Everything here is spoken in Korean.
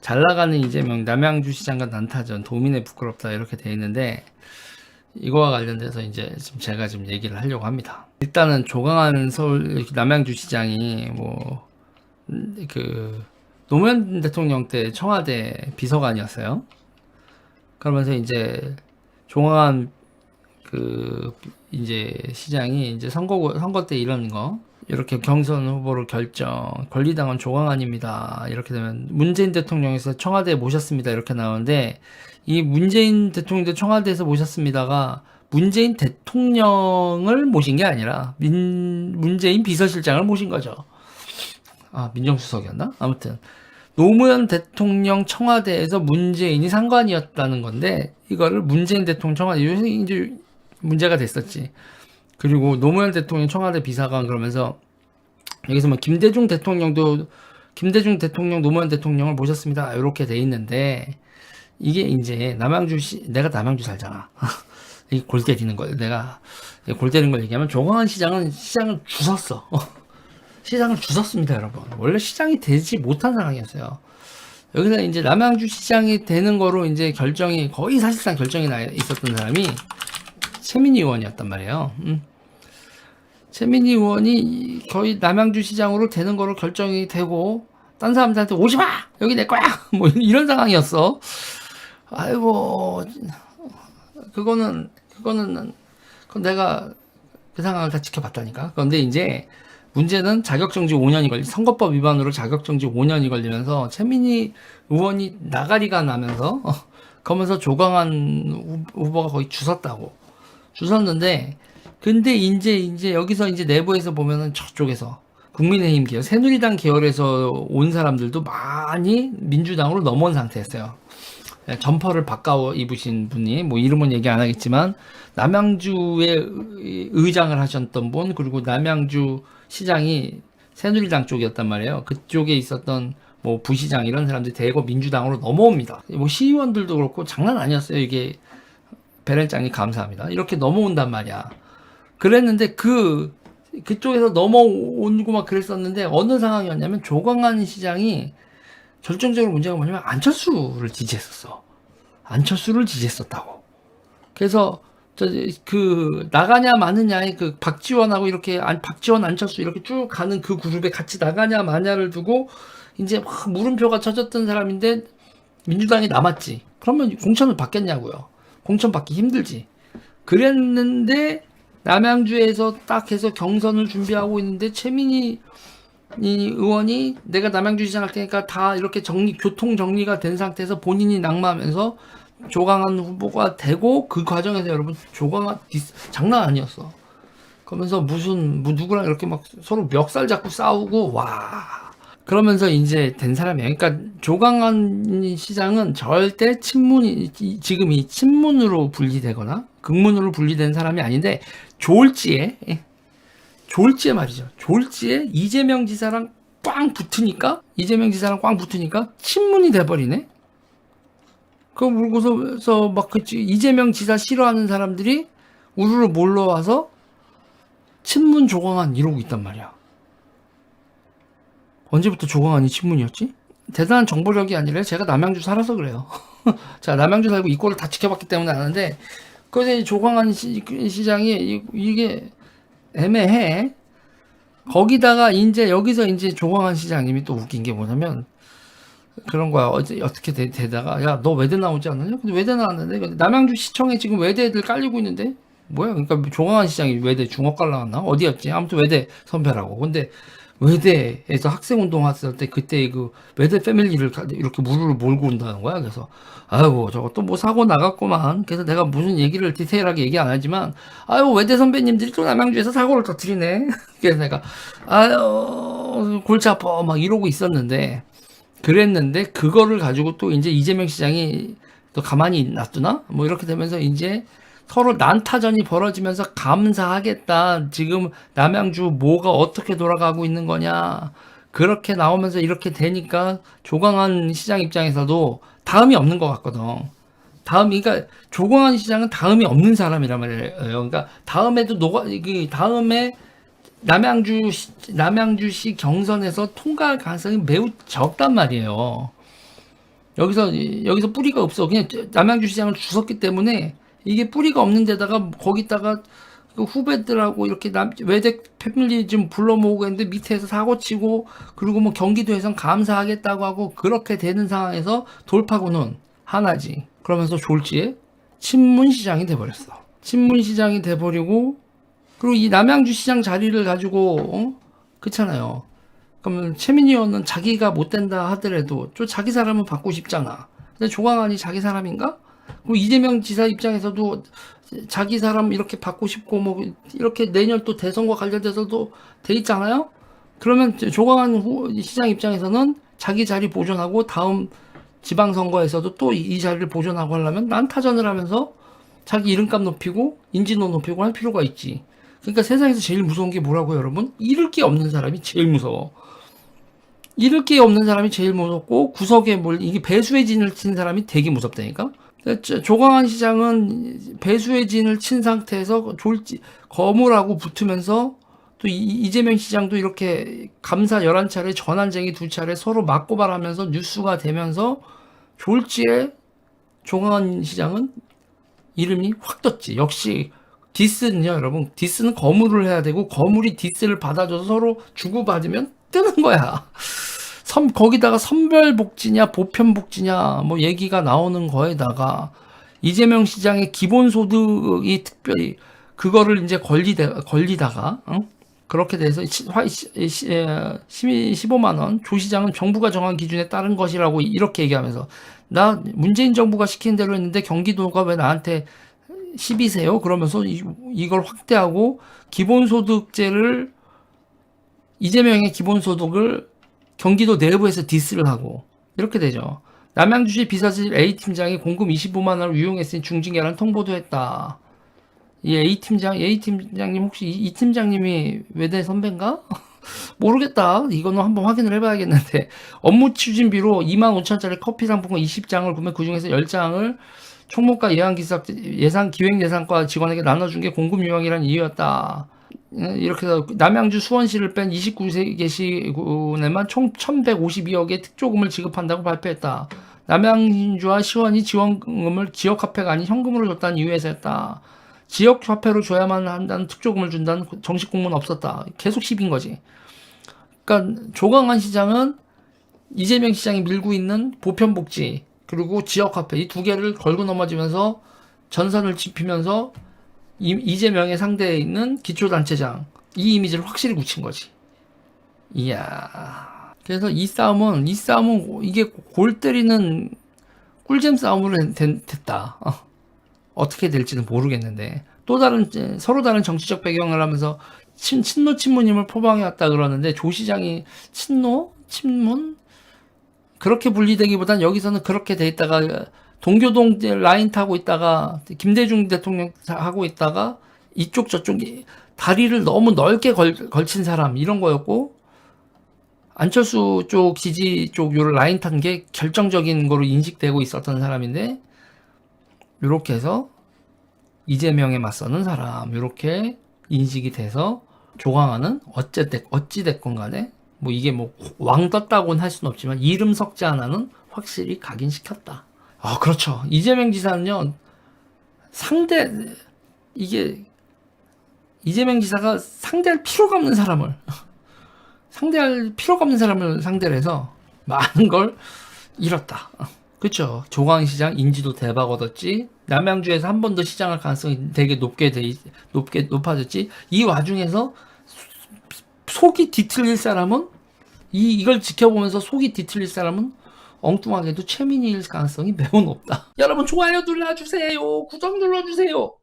잘 나가는 이재명 남양주 시장과 난타전 도민의 부끄럽다 이렇게 돼 있는데 이거와 관련돼서 이제 지금 제가 지금 얘기를 하려고 합니다. 일단은 조강한 서울 남양주 시장이 뭐 그 노무현 대통령 때 청와대 비서관이었어요. 그러면서 이제 조강한 그 이제 시장이 이제 선거 선거 때 이런 거 이렇게 경선 후보를 결정 권리당원 조강안입니다. 이렇게 되면 문재인 대통령에서 청와대에 모셨습니다. 이렇게 나오는데 이 문재인 대통령도 청와대에서 모셨습니다가 문재인 대통령을 모신 게 아니라 민 문재인 비서실장을 모신 거죠. 아 민정수석이었나? 아무튼 노무현 대통령 청와대에서 문재인이 상관이었다는 건데 이거를 문재인 대통령 청와대 요새 이제 문제가 됐었지. 그리고 노무현 대통령 청와대 비서관 그러면서 여기서 뭐 김대중 대통령도 김대중 대통령 노무현 대통령을 모셨습니다. 이렇게 돼 있는데 이게 이제 남양주 시 내가 남양주 살잖아. 이골 때리는 거 내가 골 때리는 걸 얘기하면 조광한 시장은 시장을 주웠어. 시장을 주웠습니다, 여러분. 원래 시장이 되지 못한 상황이었어요. 여기서 이제 남양주 시장이 되는 거로 이제 결정이 거의 사실상 결정이 나 있었던 사람이 최민희 의원이었단 말이에요. 음. 최민희 의원이 거의 남양주 시장으로 되는 거로 결정이 되고 딴 사람들한테 오지 마 여기 내 거야 뭐 이런 상황이었어. 아이고 그거는 그거는 그건 내가 그 상황을 다 지켜봤다니까. 그런데 이제 문제는 자격정지 5년이 걸리 선거법 위반으로 자격정지 5년이 걸리면서 최민희 의원이 나가리가 나면서 어, 그러면서 조광한 후- 후보가 거의 주섰다고 주섰는데 근데 이제 이제 여기서 이제 내부에서 보면은 저쪽에서 국민의힘 계열 새누리당 계열에서 온 사람들도 많이 민주당으로 넘어온 상태였어요. 예, 점퍼를 바꿔 입으신 분이 뭐 이름은 얘기 안 하겠지만 남양주의 의- 의장을 하셨던 분 그리고 남양주 시장이 새누리당 쪽이었단 말이에요. 그쪽에 있었던 뭐 부시장 이런 사람들이 대거 민주당으로 넘어옵니다. 뭐 시의원들도 그렇고 장난 아니었어요. 이게 베렌장님 감사합니다. 이렇게 넘어온단 말이야. 그랬는데 그 그쪽에서 넘어오고 막 그랬었는데 어느 상황이었냐면 조광한 시장이 결정적으로 문제가 뭐냐면 안철수를 지지했었어. 안철수를 지지했었다고. 그래서 저그 나가냐 마느냐의 그 박지원하고 이렇게 안, 박지원 안철수 이렇게 쭉 가는 그 그룹에 같이 나가냐 마냐를 두고 이제 막 물음표가 쳐졌던 사람인데 민주당이 남았지. 그러면 공천을 받겠냐고요. 공천 받기 힘들지. 그랬는데 남양주에서 딱 해서 경선을 준비하고 있는데 최민희 이 의원이 내가 남양주 시장 할 테니까 다 이렇게 정리 교통 정리가 된 상태에서 본인이 낙마하면서 조강한 후보가 되고 그 과정에서 여러분 조강한 장난 아니었어. 그러면서 무슨 뭐 누구랑 이렇게 막 서로 멱살 잡고 싸우고 와 그러면서 이제 된 사람이에요. 그러니까 조강한 시장은 절대 친문이 이- 지금 이 친문으로 분리되거나 극문으로 분리된 사람이 아닌데 졸지에 예, 졸지에 말이죠. 졸지에 이재명 지사랑 꽝 붙으니까 이재명 지사랑 꽝 붙으니까 친문이 돼버리네. 그 그러고서 막그 이재명 지사 싫어하는 사람들이 우르르 몰려와서 친문 조광한 이러고 있단 말이야. 언제부터 조광한이 친문이었지? 대단한 정보력이 아니라 제가 남양주 살아서 그래요. 자 남양주 살고 이 꼴을 다 지켜봤기 때문에 아는데 그래서 이 조광한 시, 시장이 이- 이게 애매해. 거기다가 이제 여기서 이제 조광한 시장님이 또 웃긴 게 뭐냐면 그런 거야. 어제 어떻게 되, 되다가 야 너 외대 나오지 않느냐? 근데 외대 나왔는데 근데 남양주 시청에 지금 외대 애들 깔리고 있는데 뭐야? 그러니까 조광한 시장이 외대 중업갈 나왔나? 어디였지? 아무튼 외대 선배라고. 근데 외대에서 학생 운동 했을 때 그때 그 외대 패밀리를 가- 이렇게 무르르 몰고 온다는 거야. 그래서 아이고 저거 또 뭐 사고 나갔구만. 그래서 내가 무슨 얘기를 디테일하게 얘기 안 하지만 아유 외대 선배님들이 또 남양주에서 사고를 터뜨리네. 그래서 내가 아유 골치 아파 막 이러고 있었는데 그랬는데 그거를 가지고 또 이제 이재명 시장이 또 가만히 놔두나? 뭐 이렇게 되면서 이제 서로 난타전이 벌어지면서 감사하겠다. 지금 남양주 뭐가 어떻게 돌아가고 있는 거냐. 그렇게 나오면서 이렇게 되니까 조광한 시장 입장에서도 다음이 없는 것 같거든. 다음이 그러니까 조광한 시장은 다음이 없는 사람이란 말이에요. 그러니까 다음에도 노가 그 다음에 남양주 남양주시 경선에서 통과할 가능성이 매우 적단 말이에요. 여기서 여기서 뿌리가 없어. 그냥 남양주 시장을 주웠기 때문에 이게 뿌리가 없는 데다가 거기다가 그 후배들하고 이렇게 남, 외댁 패밀리 좀 불러 모으고 했는데 밑에서 사고 치고 그리고 뭐 경기도에선 감사하겠다고 하고 그렇게 되는 상황에서 돌파구는 하나지. 그러면서 졸지에 친문 시장이 돼버렸어. 친문 시장이 돼버리고 그리고 이 남양주 시장 자리를 가지고 어? 그렇잖아요. 그러면 최민희 의원은 자기가 못 된다 하더라도 좀 자기 사람은 받고 싶잖아. 근데 조광환이 자기 사람인가? 그리고 이재명 지사 입장에서도 자기 사람 이렇게 받고 싶고 뭐 이렇게 내년 또 대선과 관련돼서도 돼 있잖아요. 그러면 조광환 후- 시장 입장에서는 자기 자리 보존하고 다음 지방선거에서도 또 이 자리를 보존하고 하려면 난 타전을 하면서 자기 이름값 높이고 인지도 높이고 할 필요가 있지. 그러니까 세상에서 제일 무서운 게 뭐라고요, 여러분? 잃을 게 없는 사람이 제일 무서워. 잃을 게 없는 사람이 제일 무섭고 구석에 뭘 이게 배수의 진을 친 사람이 되게 무섭다니까. 저- 조광한 시장은 배수의 진을 친 상태에서 졸지 거물하고 붙으면서 또 이- 이재명 시장도 이렇게 감사 11차례 전환쟁이 두 차례 서로 맞고발하면서 뉴스가 되면서 졸지에 조광한 시장은 이름이 확 떴지. 역시 디스는요, 여러분. 디스는 거물을 해야 되고 거물이 디스를 받아줘서 서로 주고받으면 뜨는 거야. 선, 거기다가 선별복지냐 보편복지냐 뭐 얘기가 나오는 거에다가 이재명 시장의 기본소득이 특별히 그거를 이제 걸리다, 걸리다가 응? 그렇게 돼서 시- 화- 시- 시- 에, 15만 원 조 시장은 정부가 정한 기준에 따른 것이라고 이렇게 얘기하면서 나 문재인 정부가 시킨 대로 했는데 경기도가 왜 나한테 12세요? 그러면서 이, 이걸 확대하고 기본소득제를 이재명의 기본소득을 경기도 내부에서 디스를 하고 이렇게 되죠. 남양주시 비서실 A 팀장이 공금 25만 원을 유용했으니 중징계라는 통보도 했다. 이 A 팀장, A 팀장님 혹시 이, 이 팀장님이 외대 선배인가? 모르겠다. 이거는 한번 확인을 해봐야겠는데 업무 추진비로 2만 5천짜리 커피 상품권 20장을 구매 그 중에서 10장을 총무과 예상 예상 기획 예산과 직원에게 나눠준 게 공금 유형이라는 이유였다. 예, 이렇게 해서 남양주 수원시를 뺀 29개 시군에만 총 1,152억의 특조금을 지급한다고 발표했다. 남양주와 시원이 지원금을 지역화폐가 아닌 현금으로 줬다는 이유에서였다. 지역화폐로 줘야만 한다는 특조금을 준다는 정식 공문은 없었다. 계속 시비인 거지. 그러니까 조광한 시장은 이재명 시장이 밀고 있는 보편복지 그리고 지역화폐 이 두 개를 걸고 넘어지면서 전선을 짚으면서 이- 이재명의 상대에 있는 기초단체장 이 이미지를 확실히 굳힌 거지. 이야. 그래서 이 싸움은 이 싸움은 이게 골 때리는 꿀잼 싸움으로 된- 됐다. 어. 어떻게 될지는 모르겠는데 또 다른 서로 다른 정치적 배경을 하면서 친, 친노 친문임을 포방해 왔다 그러는데 조 시장이 친노 친문 그렇게 분리되기보단 여기서는 그렇게 돼 있다가 동교동 라인 타고 있다가 김대중 대통령 하고 있다가 이쪽 저쪽 다리를 너무 넓게 걸, 걸친 사람 이런 거였고 안철수 쪽 지지 쪽 요를 라인 탄 게 결정적인 거로 인식되고 있었던 사람인데 요렇게 해서 이재명에 맞서는 사람 요렇게 인식이 돼서 조광하는 어쨌든 어찌 됐건 간에 뭐 이게 뭐 왕 떴다고는 할 수는 없지만 이름 석자 하나는 확실히 각인시켰다. 아 그렇죠. 이재명 지사는요 상대 이게 이재명 지사가 상대할 필요가 없는 사람을 상대할 필요가 없는 사람을 상대로 해서 많은 걸 잃었다. 그렇죠. 조광시장 인지도 대박 얻었지. 남양주에서 한 번 더 시장할 가능성이 되게 높게 돼 있- 높게 높아졌지. 이 와중에서 속이 뒤틀릴 사람은 이 이걸 지켜보면서 속이 뒤틀릴 사람은 엉뚱하게도 최민희일 가능성이 매우 높다. 여러분 좋아요 눌러주세요. 구독 눌러주세요.